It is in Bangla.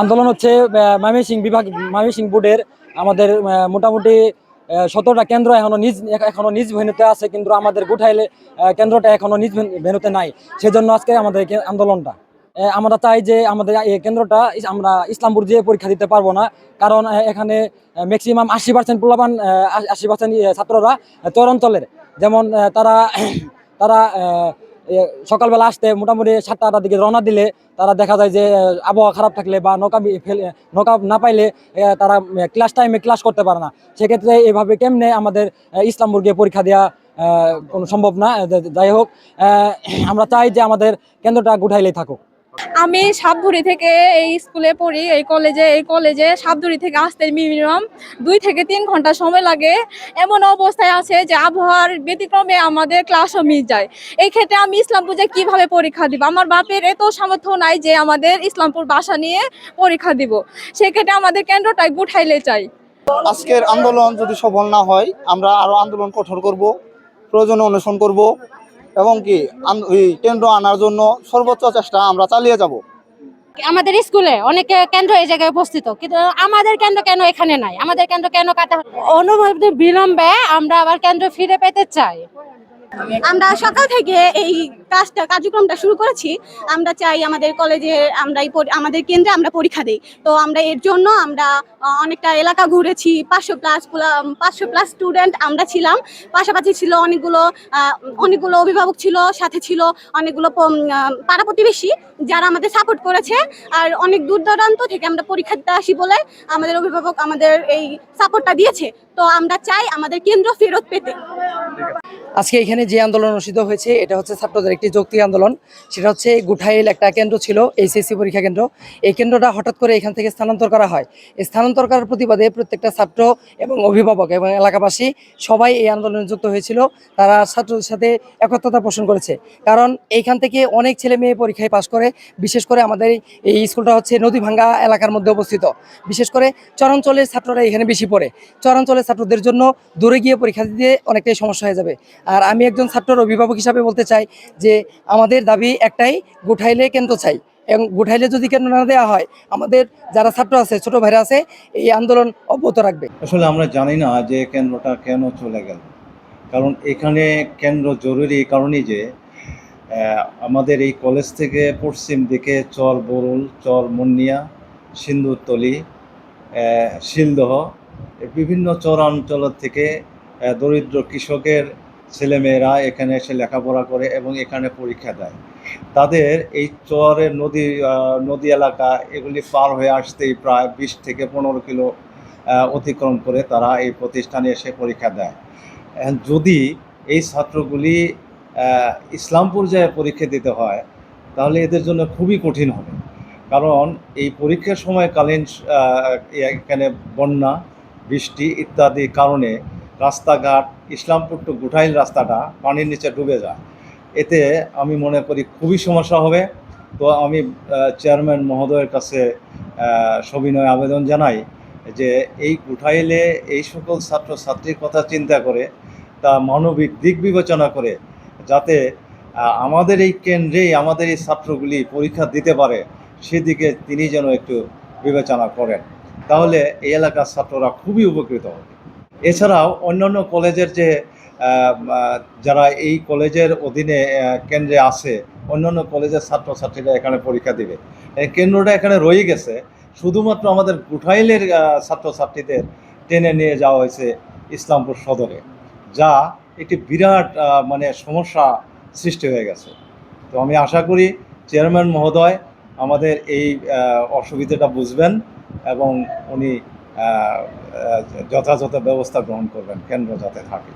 আন্দোলন হচ্ছে ময়মনসিং বিভাগ, ময়মনসিং বোর্ডের আমাদের মোটামুটি সতেরোটা কেন্দ্র এখনও নিজ এখনও নিজ ভেনুতে আছে, কিন্তু আমাদের গুঠাইলে কেন্দ্রটা এখনও নিজ ভেন- ভেনুতে নাই। সেজন্য আজকে আমাদের আন্দোলনটা। আমরা চাই যে আমাদের এই কেন্দ্রটা আমরা ইসলামপুর যেয়ে পরীক্ষা দিতে পারব না, কারণ এখানে ম্যাক্সিমাম আশি পার্সেন্ট পোলাপান আশি পার্সেন্ট ছাত্ররা চর অঞ্চলের যেমন তারা তারা সকালবেলা আসতে মোটামুটি সাতটা আটটার দিকে রওনা দিলে তারা দেখা যায় যে আবহাওয়া খারাপ থাকলে বা নৌকা ফেলে, নৌকা না পাইলে তারা ক্লাস টাইমে ক্লাস করতে পারে না। সেক্ষেত্রে এভাবে কেমনে আমাদের ইসলামপুর গিয়ে পরীক্ষা দেওয়া কোনো সম্ভব না? যাই হোক আমরা চাই যে আমাদের কেন্দ্রটা গুঠাইলেই থাকুক। আমি সাবধুরি থেকে এই স্কুলে পড়ি, এই কলেজে এই কলেজে সাবধুরি থেকে আসতে মিনিমাম দুই থেকে তিন ঘণ্টা সময় লাগে। এমন অবস্থায় আছে যে আবহাওয়ার ব্যতিক্রমে আমাদের ক্লাসও মিস যায়। এই ক্ষেত্রে আমি ইসলামপুর যে কীভাবে পরীক্ষা দিব? আমার বাপের এত সামর্থ্য নাই যে আমাদের ইসলামপুর বাসা নিয়ে পরীক্ষা দিব। সেক্ষেত্রে আমাদের কেন্দ্রটাই গুঠাইলে চাই। আজকের আন্দোলন যদি সফল না হয়, আমরা আরও আন্দোলন কঠোর করব, প্রয়োজনে অনুসরণ করব। এবং কি আন- কেন্দ্র আনার জন্য সর্বোচ্চ চেষ্টা আমরা চালিয়ে যাব। আমাদের স্কুলে অনেকে কেন্দ্র এই জায়গায় উপস্থিত কিন্তু আমাদের কেন্দ্র কেন এখানে নাই? আমাদের কেন্দ্র কেন কাটা অনুমতি বিলম্বে আমরা আবার কেন্দ্র ফিরে পেতে চাই। আমরা সকাল থেকে এই কাজটা, কার্যক্রমটা শুরু করেছি, আমরা চাই আমাদের কলেজে আমরা আমাদের কেন্দ্রে আমরা পরীক্ষা দিই। তো আমরা এর জন্য আমরা অনেকটা এলাকা ঘুরেছি, পাঁচশো প্লাস পাঁচশো প্লাস স্টুডেন্ট আমরা ছিলাম। পাশাপাশি ছিল অনেকগুলো অনেকগুলো অভিভাবক ছিল, সাথে ছিল অনেকগুলো পাড়া প্রতিবেশী যারা আমাদের সাপোর্ট করেছে। আর অনেক দূর দূরান্ত থেকে আমরা পরীক্ষা দিতে আসি বলে আমাদের অভিভাবক আমাদের এই সাপোর্টটা দিয়েছে। তো আমরা চাই আমাদের কেন্দ্র ফেরত পেতে। আজকে এখানে যে আন্দোলন অনুষ্ঠিত হয়েছে, এটা হচ্ছে ছাত্রদের একটি যৌক্তিক আন্দোলন, সেটা হচ্ছে গুঠাইল একটা কেন্দ্র ছিল, এইচএসসি পরীক্ষা কেন্দ্র। এই কেন্দ্রটা হঠাৎ করে এখান থেকে স্থানান্তর করা হয়। স্থানান্তর করার প্রতিবাদে প্রত্যেকটা ছাত্র এবং অভিভাবক এবং এলাকাবাসী সবাই এই আন্দোলনে যুক্ত হয়েছিল। তারা ছাত্রদের সাথে একত্রতা পোষণ করেছে। কারণ এইখান থেকে অনেক ছেলে মেয়ে পরীক্ষায় পাশ করে, বিশেষ করে আমাদের এই স্কুলটা হচ্ছে নদীভাঙ্গা এলাকার মধ্যে অবস্থিত। বিশেষ করে চরাঞ্চলের ছাত্ররা এখানে বেশি পড়ে। চরাঞ্চলের ছাত্রদের জন্য দূরে গিয়ে পরীক্ষা দিতে অনেকটাই সমস্যা হয়ে যাবে। আর আমি একজন ছাত্রর অভিভাবক হিসাবে বলতে চাই যে আমাদের দাবি একটাই, গুঠাইলে কেন্দ্র চাই। এবং গুঠাইলে যদি কেন্দ্র না দেওয়া হয়, আমাদের যারা ছাত্র আছে, ছোট ভাইরা আছে, এই আন্দোলন অব্যাহত রাখবে। আসলে আমরা জানি না যে কেন্দ্রটা কেন চলে গেল। কারণ এখানে কেন্দ্র জরুরি এই কারণেই যে আমাদের এই কলেজ থেকে পশ্চিম দিকে চর বরুল, চর মুন্নিয়া সিন্দুরতলি শিলদহ বিভিন্ন চরাঞ্চল থেকে দরিদ্র কৃষকের ছেলেমেয়েরা এখানে এসে লেখাপড়া করে এবং এখানে পরীক্ষা দেয়। তাদের এই চরের নদী নদী এলাকা এগুলি পার হয়ে আসতেই প্রায় বিশ থেকে পনেরো কিলো অতিক্রম করে তারা এই প্রতিষ্ঠানে এসে পরীক্ষা দেয়। যদি এই ছাত্রগুলি ইসলাম পর্যায়ে পরীক্ষা দিতে হয়, তাহলে এদের জন্য খুবই কঠিন হবে। কারণ এই পরীক্ষার সময়কালীন এখানে বন্যা, বৃষ্টি ইত্যাদি কারণে রাস্তাঘাট ইসলামপুর টু গুঠাইল রাস্তাটা পানির নিচে ডুবে যায়। এতে আমি মনে করি খুবই সমস্যা হবে। তো আমি চেয়ারম্যান মহোদয়ের কাছে সবিনয় আবেদন জানাই যে এই গুঠাইলে এই সকল ছাত্রছাত্রীর কথা চিন্তা করে তা মানবিক দিক বিবেচনা করে যাতে আমাদের এই কেন্দ্রেই আমাদের এই ছাত্রগুলি পরীক্ষা দিতে পারে, সেদিকে তিনি যেন একটু বিবেচনা করেন। তাহলে এই এলাকার ছাত্ররা খুবই উপকৃত হবে। এছাড়াও অন্যান্য কলেজের যে যারা এই কলেজের অধীনে কেন্দ্রে আছে, অন্যান্য কলেজের ছাত্রছাত্রীরা এখানে পরীক্ষা দিবে। কেন্দ্রটা এখানে রয়ে গেছে। শুধুমাত্র আমাদের গুঠাইলের ছাত্রছাত্রীদের টেনে নিয়ে যাওয়া হয়েছে ইসলামপুর সদরে, যা একটি বিরাট মানে সমস্যা সৃষ্টি হয়ে গেছে। তো আমি আশা করি চেয়ারম্যান মহোদয় আমাদের এই অসুবিধাটা বুঝবেন এবং উনি যথাযথ ব্যবস্থা গ্রহণ করবেন কেন্দ্র যাতে থাকে।